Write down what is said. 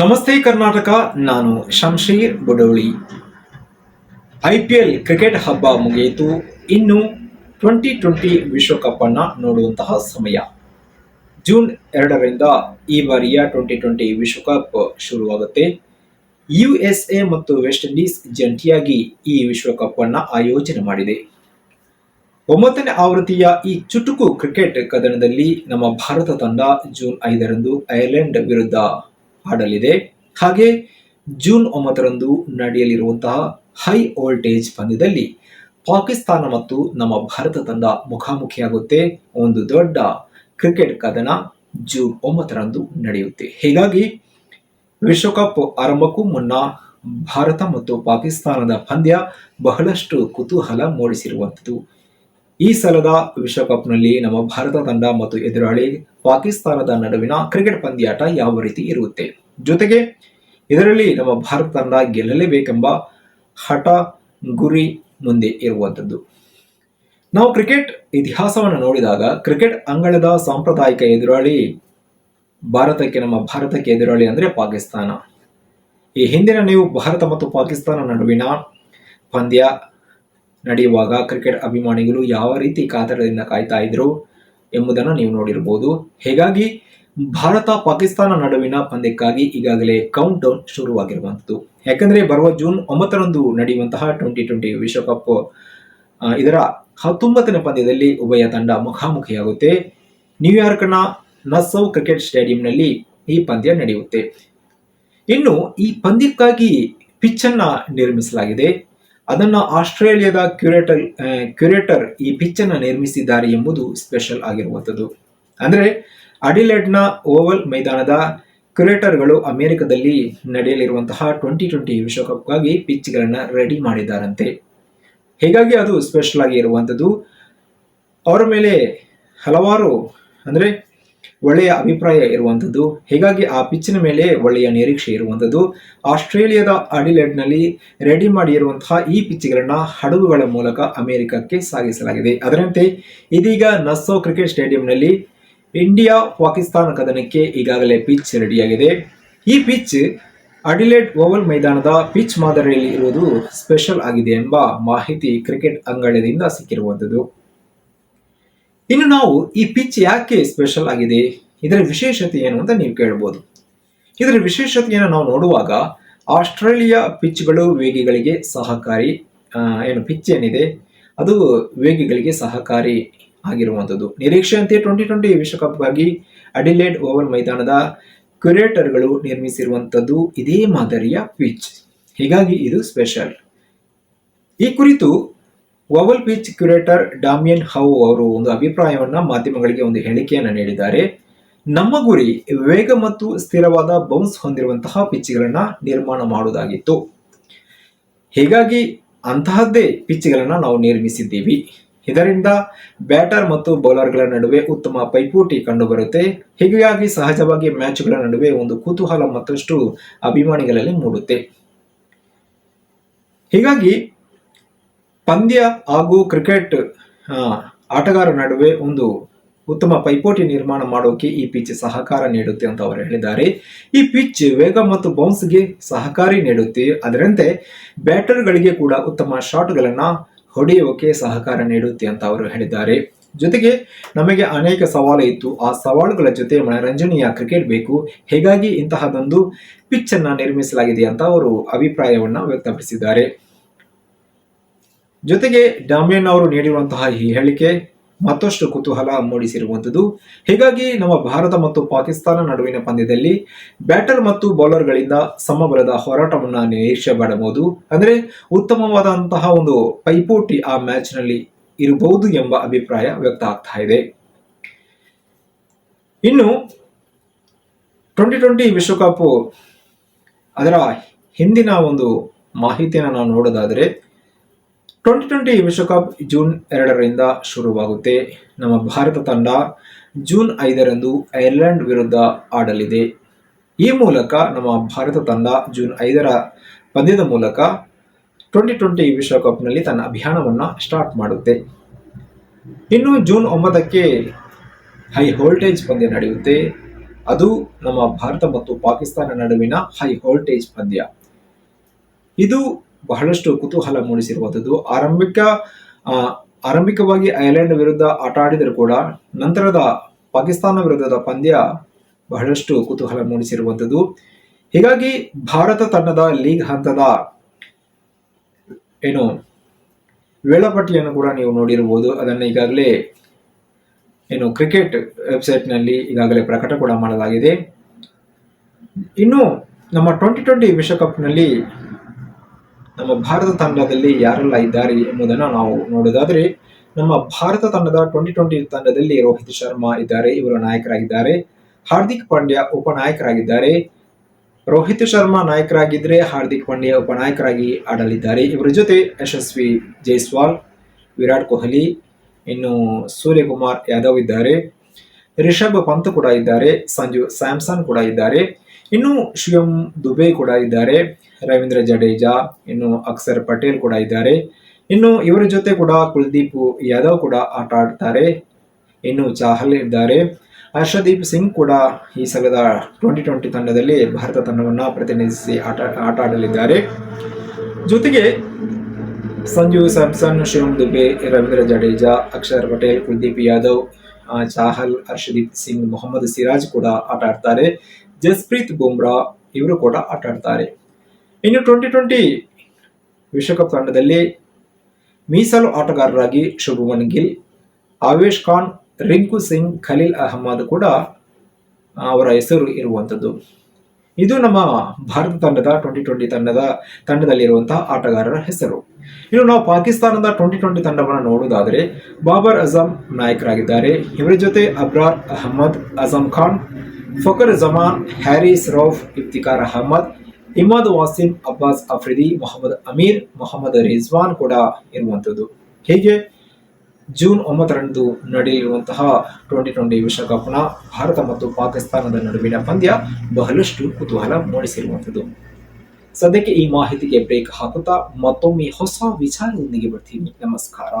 ನಮಸ್ತೆ ಕರ್ನಾಟಕ, ನಾನು Shamsheer Budoli I P L cricket ಹಬ್ಬ ಮುಗಿಯಿತು. ಇನ್ನು ಟ್ವೆಂಟಿ ಟ್ವೆಂಟಿ ವಿಶ್ವಕಪ್ ಅನ್ನ ನೋಡುವಂತಹ ಸಮಯ. ಜೂನ್ ಎರಡರಿಂದ ಈ ಬಾರಿಯ ಟ್ವೆಂಟಿ ಟ್ವೆಂಟಿ ವಿಶ್ವಕಪ್ ಶುರುವಾಗುತ್ತೆ. ಯು ಎಸ್ ಎ ಮತ್ತು ವೆಸ್ಟ್ ಇಂಡೀಸ್ ಜಂಟಿಯಾಗಿ ಈ ವಿಶ್ವಕಪ್ ಅನ್ನ ಆಯೋಜನೆ ಮಾಡಿದೆ. ಒಂಬತ್ತನೇ ಆವೃತ್ತಿಯ ಈ ಚುಟುಕು ಕ್ರಿಕೆಟ್ ಕದನದಲ್ಲಿ ನಮ್ಮ ಭಾರತ ತಂಡ ಜೂನ್ ಐದರಂದು ಐರ್ಲೆಂಡ್ ವಿರುದ್ಧ ಆಡಲಿದೆ ಹಾಗೆ ಜೂನ್ ಒಂಬತ್ತರಂದು ನಡೆಯಲಿರುವಂತಹ ಹೈ ವೋಲ್ಟೇಜ್ ಪಂದ್ಯದಲ್ಲಿ ಪಾಕಿಸ್ತಾನ ಮತ್ತು ನಮ್ಮ ಭಾರತ ತಂಡ ಮುಖಾಮುಖಿಯಾಗುತ್ತೆ. ಒಂದು ದೊಡ್ಡ ಕ್ರಿಕೆಟ್ ಕದನ ಜೂನ್ ಒಂಬತ್ತರಂದು ನಡೆಯುತ್ತೆ. ಹೀಗಾಗಿ ವಿಶ್ವಕಪ್ ಆರಂಭಕ್ಕೂ ಮುನ್ನ ಭಾರತ ಮತ್ತು ಪಾಕಿಸ್ತಾನದ ಪಂದ್ಯ ಬಹಳಷ್ಟು ಕುತೂಹಲ ಮೂಡಿಸಿರುವಂಥದ್ದು. ಈ ಸಲದ ವಿಶ್ವಕಪ್ನಲ್ಲಿ ನಮ್ಮ ಭಾರತ ತಂಡ ಮತ್ತು ಎದುರಾಳಿ ಪಾಕಿಸ್ತಾನದ ನಡುವಿನ ಕ್ರಿಕೆಟ್ ಪಂದ್ಯಾಟ ಯಾವ ರೀತಿ ಇರುತ್ತೆ? ಜೊತೆಗೆ ಇದರಲ್ಲಿ ನಮ್ಮ ಭಾರತ ತಂಡ ಗೆಲ್ಲಲೇಬೇಕೆಂಬ ಹಠ ಗುರಿ ಮುಂದೆ ಇರುವಂಥದ್ದು. ನಾವು ಕ್ರಿಕೆಟ್ ಇತಿಹಾಸವನ್ನು ನೋಡಿದಾಗ ಕ್ರಿಕೆಟ್ ಅಂಗಳದ ಸಾಂಪ್ರದಾಯಿಕ ಎದುರಾಳಿ ಭಾರತಕ್ಕೆ ನಮ್ಮ ಭಾರತಕ್ಕೆ ಎದುರಾಳಿ ಅಂದರೆ ಪಾಕಿಸ್ತಾನ. ಈ ಹಿಂದಿನ ನೀವು ಭಾರತ ಮತ್ತು ಪಾಕಿಸ್ತಾನ ನಡುವಿನ ಪಂದ್ಯ ನಡೆಯುವಾಗ ಕ್ರಿಕೆಟ್ ಅಭಿಮಾನಿಗಳು ಯಾವ ರೀತಿ ಕಾತರದಿಂದ ಕಾಯ್ತಾ ಇದ್ರು ಎಂಬುದನ್ನು ನೀವು ನೋಡಿರಬಹುದು ಹೀಗಾಗಿ ಭಾರತ ಪಾಕಿಸ್ತಾನ ನಡುವಿನ ಪಂದ್ಯಕ್ಕಾಗಿ ಈಗಾಗಲೇ ಕೌಂಟ್ ಡೌನ್ ಶುರುವಾಗಿರುವಂಥದ್ದು. ಯಾಕಂದ್ರೆ ಬರುವ ಜೂನ್ ಒಂಬತ್ತರಂದು ನಡೆಯುವಂತಹ ಟ್ವೆಂಟಿ ಟ್ವೆಂಟಿ ವಿಶ್ವಕಪ್ ಇದರ ಹತ್ತೊಂಬತ್ತನೇ ಪಂದ್ಯದಲ್ಲಿ ಉಭಯ ತಂಡ ಮುಖಾಮುಖಿಯಾಗುತ್ತೆ. ನ್ಯೂಯಾರ್ಕ್ನ ನಸೌ ಕ್ರಿಕೆಟ್ ಸ್ಟೇಡಿಯಂನಲ್ಲಿ ಈ ಪಂದ್ಯ ನಡೆಯುತ್ತೆ. ಇನ್ನು ಈ ಪಂದ್ಯಕ್ಕಾಗಿ ಪಿಚ್ ಅನ್ನ ನಿರ್ಮಿಸಲಾಗಿದೆ. ಅದನ್ನ ಆಸ್ಟ್ರೇಲಿಯಾದ ಕ್ಯೂರೇಟರ್ ಕ್ಯೂರೇಟರ್ ಈ ಪಿಚ್ ಅನ್ನ ನಿರ್ಮಿಸಿದ್ದಾರೆ ಎಂಬುದು ಸ್ಪೆಷಲ್ ಆಗಿರುವಂಥದ್ದು. ಅಂದ್ರೆ ಅಡಿಲೆಡ್ನ ಓವಲ್ ಮೈದಾನದ ಕ್ರಿಯೇಟರ್ಗಳು ಅಮೆರಿಕದಲ್ಲಿ ನಡೆಯಲಿರುವಂತಹ ಟ್ವೆಂಟಿ ಟ್ವೆಂಟಿ ವಿಶ್ವಕಪ್ಗಾಗಿ ಪಿಚ್ಗಳನ್ನು ರೆಡಿ ಮಾಡಿದ್ದಾರಂತೆ. ಹೀಗಾಗಿ ಅದು ಸ್ಪೆಷಲ್ ಆಗಿ ಇರುವಂಥದ್ದು. ಅವರ ಮೇಲೆ ಹಲವಾರು ಅಂದರೆ ಒಳ್ಳೆಯ ಅಭಿಪ್ರಾಯ ಇರುವಂಥದ್ದು. ಹೀಗಾಗಿ ಆ ಪಿಚ್ಚಿನ ಮೇಲೆ ಒಳ್ಳೆಯ ನಿರೀಕ್ಷೆ ಇರುವಂಥದ್ದು. ಆಸ್ಟ್ರೇಲಿಯಾದ ಅಡಿಲೆಡ್ನಲ್ಲಿ ರೆಡಿ ಮಾಡಿರುವಂತಹ ಈ ಪಿಚ್ಗಳನ್ನು ಹಡಗುಗಳ ಮೂಲಕ ಅಮೆರಿಕಕ್ಕೆ ಸಾಗಿಸಲಾಗಿದೆ. ಅದರಂತೆ ಇದೀಗ ನಸ್ಸೋ ಕ್ರಿಕೆಟ್ ಸ್ಟೇಡಿಯಂನಲ್ಲಿ ಇಂಡಿಯಾ ಪಾಕಿಸ್ತಾನ ಕದನಕ್ಕೆ ಈಗಾಗಲೇ ಪಿಚ್ ರೆಡಿಯಾಗಿದೆ ಈ ಪಿಚ್ ಅಡಿಲೇಡ್ ಓವಲ್ ಮೈದಾನದ ಪಿಚ್ ಮಾದರಿಯಲ್ಲಿ ಇರುವುದು ಸ್ಪೆಷಲ್ ಆಗಿದೆ ಎಂಬ ಮಾಹಿತಿ ಕ್ರಿಕೆಟ್ ಅಂಗಳದಿಂದ ಸಿಕ್ಕಿರುವಂಥದ್ದು. ಇನ್ನು ನಾವು ಈ ಪಿಚ್ ಯಾಕೆ ಸ್ಪೆಷಲ್ ಆಗಿದೆ? ಇದರ ವಿಶೇಷತೆ ಏನು ಅಂತ ನೀವು ಕೇಳಬಹುದು ಇದರ ವಿಶೇಷತೆಯನ್ನು ನಾವು ನೋಡುವಾಗ ಆಸ್ಟ್ರೇಲಿಯಾ ಪಿಚ್ಗಳು ವೇಗಿಗಳಿಗೆ ಸಹಕಾರಿ ಏನು ಪಿಚ್ ಏನಿದೆ? ಅದು ವೇಗಿಗಳಿಗೆ ಸಹಕಾರಿ ಆಗಿರುವಂಥದ್ದು. ನಿರೀಕ್ಷೆಯಂತೆ ಟ್ವೆಂಟಿ ಟ್ವೆಂಟಿ ವಿಶ್ವಕಪ್ಗಾಗಿ ಅಡಿಲೇಡ್ ಓವಲ್ ಮೈದಾನದ ಕ್ಯುರೇಟರ್ಗಳು ನಿರ್ಮಿಸಿರುವಂಥದ್ದು ಇದೇ ಮಾದರಿಯ ಪಿಚ್. ಹೀಗಾಗಿ ಇದು ಸ್ಪೆಷಲ್. ಈ ಕುರಿತು Oval pitch curator Damien Hough ಅವರು ಒಂದು ಅಭಿಪ್ರಾಯವನ್ನ ಮಾಧ್ಯಮಗಳಿಗೆ ಒಂದು ಹೇಳಿಕೆಯನ್ನು ನೀಡಿದ್ದಾರೆ. ನಮ್ಮ ಗುರಿ ವೇಗ ಮತ್ತು ಸ್ಥಿರವಾದ ಬೌನ್ಸ್ ಹೊಂದಿರುವಂತಹ ಪಿಚ್ಗಳನ್ನ ನಿರ್ಮಾಣ ಮಾಡುವುದಾಗಿತ್ತು. ಹೀಗಾಗಿ ಅಂತಹದ್ದೇ ಪಿಚ್ಗಳನ್ನ ನಾವು ನಿರ್ಮಿಸಿದ್ದೀವಿ. ಇದರಿಂದ ಬ್ಯಾಟರ್ ಮತ್ತು ಬೌಲರ್ಗಳ ನಡುವೆ ಉತ್ತಮ ಪೈಪೋಟಿ ಕಂಡುಬರುತ್ತೆ. ಹೀಗಾಗಿ ಸಹಜವಾಗಿ ಮ್ಯಾಚ್ಗಳ ನಡುವೆ ಒಂದು ಕುತೂಹಲ ಮತ್ತಷ್ಟು ಅಭಿಮಾನಿಗಳಲ್ಲಿ ಮೂಡುತ್ತೆ. ಹೀಗಾಗಿ ಪಂದ್ಯ ಹಾಗೂ ಕ್ರಿಕೆಟ್ ಆಟಗಾರರ ನಡುವೆ ಒಂದು ಉತ್ತಮ ಪೈಪೋಟಿ ನಿರ್ಮಾಣ ಮಾಡೋಕೆ ಈ ಪಿಚ್ ಸಹಕಾರ ನೀಡುತ್ತೆ ಅಂತ ಅವರು ಹೇಳಿದ್ದಾರೆ. ಈ ಪಿಚ್ ವೇಗ ಮತ್ತು ಬೌನ್ಸ್ಗೆ ಸಹಕಾರಿ ನೀಡುತ್ತೆ. ಅದರಂತೆ ಬ್ಯಾಟರ್ಗಳಿಗೆ ಕೂಡ ಉತ್ತಮ ಶಾಟ್ಗಳನ್ನ ಹೊಡೆಯೋಕೆ ಸಹಕಾರ ನೀಡುತ್ತೆ ಅಂತ ಅವರು ಹೇಳಿದ್ದಾರೆ. ಜೊತೆಗೆ ನಮಗೆ ಅನೇಕ ಸವಾಲು ಇತ್ತು. ಆ ಸವಾಲುಗಳ ಜೊತೆ ಮನರಂಜನೆಯ ಕ್ರಿಕೆಟ್ ಬೇಕು. ಹೀಗಾಗಿ ಇಂತಹದೊಂದು ಪಿಚ್ ಅನ್ನ ನಿರ್ಮಿಸಲಾಗಿದೆ ಅಂತ ಅವರು ಅಭಿಪ್ರಾಯವನ್ನ ವ್ಯಕ್ತಪಡಿಸಿದ್ದಾರೆ. ಜೊತೆಗೆ ಡಾಮಿಯನ್ ಅವರು ನೀಡಿರುವಂತಹ ಈ ಹೇಳಿಕೆ ಮತ್ತಷ್ಟು ಕುತೂಹಲ ಮೂಡಿಸಿರುವಂಥದ್ದು. ಹೀಗಾಗಿ ನಮ್ಮ ಭಾರತ ಮತ್ತು ಪಾಕಿಸ್ತಾನ ನಡುವಿನ ಪಂದ್ಯದಲ್ಲಿ ಬ್ಯಾಟರ್ ಮತ್ತು ಬೌಲರ್ಗಳಿಂದ ಸಮಬಲದ ಹೋರಾಟವನ್ನು ನಿರೀಕ್ಷೆ ಮಾಡಬಹುದು ಅಂದರೆ ಉತ್ತಮವಾದಂತಹ ಒಂದು ಪೈಪೋಟಿ ಆ ಮ್ಯಾಚ್ನಲ್ಲಿ ಇರಬಹುದು ಎಂಬ ಅಭಿಪ್ರಾಯ ವ್ಯಕ್ತ ಆಗ್ತಾ ಇದೆ. ಇನ್ನು ಟ್ವೆಂಟಿ ಟ್ವೆಂಟಿ ವಿಶ್ವಕಪ್ ಅದರ ಹಿಂದಿನ ಒಂದು ಮಾಹಿತಿಯನ್ನು ನಾವು ನೋಡೋದಾದರೆ ಟ್ವೆಂಟಿ ಟ್ವೆಂಟಿ ವಿಶ್ವಕಪ್ ಜೂನ್ ಎರಡರಿಂದ ಶುರುವಾಗುತ್ತೆ. ನಮ್ಮ ಭಾರತ ತಂಡ ಜೂನ್ ಐದರಂದು ಐರ್ಲೆಂಡ್ ವಿರುದ್ಧ ಆಡಲಿದೆ. ಈ ಮೂಲಕ ನಮ್ಮ ಭಾರತ ತಂಡ ಜೂನ್ ಐದರ ಪಂದ್ಯದ ಮೂಲಕ ಟ್ವೆಂಟಿ ಟ್ವೆಂಟಿ ವಿಶ್ವಕಪ್ನಲ್ಲಿ ತನ್ನ ಅಭಿಯಾನವನ್ನು ಸ್ಟಾರ್ಟ್ ಮಾಡುತ್ತೆ. ಇನ್ನು ಜೂನ್ ಒಂಬತ್ತಕ್ಕೆ ಹೈ ವೋಲ್ಟೇಜ್ ಪಂದ್ಯ ನಡೆಯುತ್ತೆ. ಅದು ನಮ್ಮ ಭಾರತ ಮತ್ತು ಪಾಕಿಸ್ತಾನ ನಡುವಿನ ಹೈ ವೋಲ್ಟೇಜ್ ಪಂದ್ಯ. ಇದು ಬಹಳಷ್ಟು ಕುತೂಹಲ ಮೂಡಿಸಿರುವಂಥದ್ದು. ಆರಂಭಿಕ ಆರಂಭಿಕವಾಗಿ ಐರ್ಲೆಂಡ್ ವಿರುದ್ಧ ಆಟ ಆಡಿದರೂ ಕೂಡ ನಂತರದ ಪಾಕಿಸ್ತಾನ ವಿರುದ್ಧದ ಪಂದ್ಯ ಬಹಳಷ್ಟು ಕುತೂಹಲ ಮೂಡಿಸಿರುವಂಥದ್ದು. ಹೀಗಾಗಿ ಭಾರತ ತಂಡದ ಲೀಗ್ ಹಂತದ ಏನು ವೇಳಾಪಟ್ಟಿಯನ್ನು ಕೂಡ ನೀವು ನೋಡಿರಬಹುದು ಅದನ್ನು ಈಗಾಗಲೇ ಏನು ಕ್ರಿಕೆಟ್ ವೆಬ್ಸೈಟ್ನಲ್ಲಿ ಈಗಾಗಲೇ ಪ್ರಕಟ ಕೂಡ ಮಾಡಲಾಗಿದೆ. ಇನ್ನು ನಮ್ಮ ಟ್ವೆಂಟಿ ಟ್ವೆಂಟಿ ವಿಶ್ವಕಪ್ನಲ್ಲಿ ನಮ್ಮ ಭಾರತ ತಂಡದಲ್ಲಿ ಯಾರೆಲ್ಲ ಇದ್ದಾರೆ ಎಂಬುದನ್ನು ನಾವು ನೋಡೋದಾದ್ರೆ ನಮ್ಮ ಭಾರತ ತಂಡದ ಟ್ವೆಂಟಿ ಟ್ವೆಂಟಿ ತಂಡದಲ್ಲಿ ರೋಹಿತ್ ಶರ್ಮಾ ಇದ್ದಾರೆ, ಇವರು ನಾಯಕರಾಗಿದ್ದಾರೆ. ಹಾರ್ದಿಕ್ ಪಾಂಡ್ಯ ಉಪನಾಯಕರಾಗಿದ್ದಾರೆ ರೋಹಿತ್ ಶರ್ಮಾ ನಾಯಕರಾಗಿದ್ದರೆ ಹಾರ್ದಿಕ್ ಪಾಂಡ್ಯ ಉಪನಾಯಕರಾಗಿ ಆಡಲಿದ್ದಾರೆ. ಇವರ ಜೊತೆ ಯಶಸ್ವಿ ಜೈಸ್ವಾಲ್, ವಿರಾಟ್ ಕೊಹ್ಲಿ, ಇನ್ನು ಸೂರ್ಯಕುಮಾರ್ ಯಾದವ್ ಇದ್ದಾರೆ. ರಿಷಬ್ ಪಂತ್ ಕೂಡ ಇದ್ದಾರೆ, ಸಂಜು ಸ್ಯಾಮ್ಸನ್ ಕೂಡ ಇದ್ದಾರೆ. ಇನ್ನು ಶಿವಂ ದುಬೆ ಕೂಡ ಇದ್ದಾರೆ, ರವೀಂದ್ರ ಜಡೇಜಾ, ಇನ್ನು ಅಕ್ಷರ್ ಪಟೇಲ್ ಕೂಡ ಇದ್ದಾರೆ. ಇನ್ನು ಇವರ ಜೊತೆ ಕೂಡ ಕುಲ್ದೀಪ್ ಯಾದವ್ ಕೂಡ ಆಟ ಆಡ್ತಾರೆ, ಇನ್ನು ಚಾಹಲ್ ಇದ್ದಾರೆ. ಹರ್ಷದೀಪ್ ಸಿಂಗ್ ಕೂಡ ಈ ಸಲದ ಟ್ವೆಂಟಿ ಟ್ವೆಂಟಿ ತಂಡದಲ್ಲಿ ಭಾರತ ತಂಡವನ್ನು ಪ್ರತಿನಿಧಿಸಿ ಆಟ ಆಟ ಆಡಲಿದ್ದಾರೆ. ಜೊತೆಗೆ ಸಂಜು ಸ್ಯಾಮ್ಸನ್, ಶಿವಂ ದುಬೆ, ರವೀಂದ್ರ ಜಡೇಜಾ ಅಕ್ಷರ್ ಪಟೇಲ್, ಕುಲ್ದೀಪ್ ಯಾದವ್, ಚಾಹಲ್, ಹರ್ಷದೀಪ್ ಸಿಂಗ್, ಮೊಹಮ್ಮದ್ ಸಿರಾಜ್ ಕೂಡ ಆಟ ಆಡ್ತಾರೆ. ಜಸ್ಪ್ರೀತ್ ಬುಮ್ರಾ ಇವರು ಕೂಡ ಆಟ ಆಡ್ತಾರೆ ಇನ್ನು ಟ್ವೆಂಟಿ ಟ್ವೆಂಟಿ ವಿಶ್ವಕಪ್ ತಂಡದಲ್ಲಿ ಮೀಸಲು ಆಟಗಾರರಾಗಿ ಶುಭಮನ್ ಗಿಲ್, ಆವೇಶ್ ಖಾನ್, ರಿಂಕು ಸಿಂಗ್, ಖಲೀಲ್ ಅಹಮದ್ ಕೂಡ ಅವರ ಹೆಸರು ಇರುವಂಥದ್ದು ಇದು ನಮ್ಮ ಭಾರತ ತಂಡದ ಟ್ವೆಂಟಿ ಟ್ವೆಂಟಿ ತಂಡದ, ತಂಡದಲ್ಲಿರುವಂತಹ ಆಟಗಾರರ ಹೆಸರು. ಇನ್ನು ನಾವು ಪಾಕಿಸ್ತಾನದ ಟ್ವೆಂಟಿ ಟ್ವೆಂಟಿ ತಂಡವನ್ನು ನೋಡುವುದಾದರೆ, ಬಾಬರ್ ಅಜಮ್ ನಾಯಕರಾಗಿದ್ದಾರೆ. ಇವರ ಜೊತೆ ಅಬ್ರಾರ್ ಅಹಮದ್ ಅಜಮ್ ಖಾನ್ ಫಕರ್ ಜಮಾನ್ ಹ್ಯಾರಿಸ್ ರೌಫ್, ಇಫ್ತಿಕಾರ್ ಅಹಮದ್, ಇಮಾದ್ ವಾಸಿಂ, ಅಬ್ಬಾಸ್ ಅಫ್ರಿದಿ, ಮೊಹಮ್ಮದ್ ಅಮೀರ್, ಮೊಹಮ್ಮದ್ ರಿಜ್ವಾನ್ ಕೂಡ ಇರುವಂಥದ್ದು. ಹೀಗೆ ಜೂನ್ ಒಂಬತ್ತರಂದು ನಡೆಯಲಿರುವಂತಹ ಟ್ವೆಂಟಿ ಟ್ವೆಂಟಿ ವಿಶ್ವಕಪ್ನ ಭಾರತ ಮತ್ತು ಪಾಕಿಸ್ತಾನದ ನಡುವಿನ ಪಂದ್ಯ ಬಹಳಷ್ಟು ಕುತೂಹಲ ಮೂಡಿಸಿರುವಂಥದ್ದು. ಸದ್ಯಕ್ಕೆ ಈ ಮಾಹಿತಿಗೆ ಬ್ರೇಕ್ ಹಾಕುತ್ತಾ ಮತ್ತೊಮ್ಮೆ ಹೊಸ ವಿಚಾರದೊಂದಿಗೆ ಬರ್ತೀನಿ. ನಮಸ್ಕಾರ.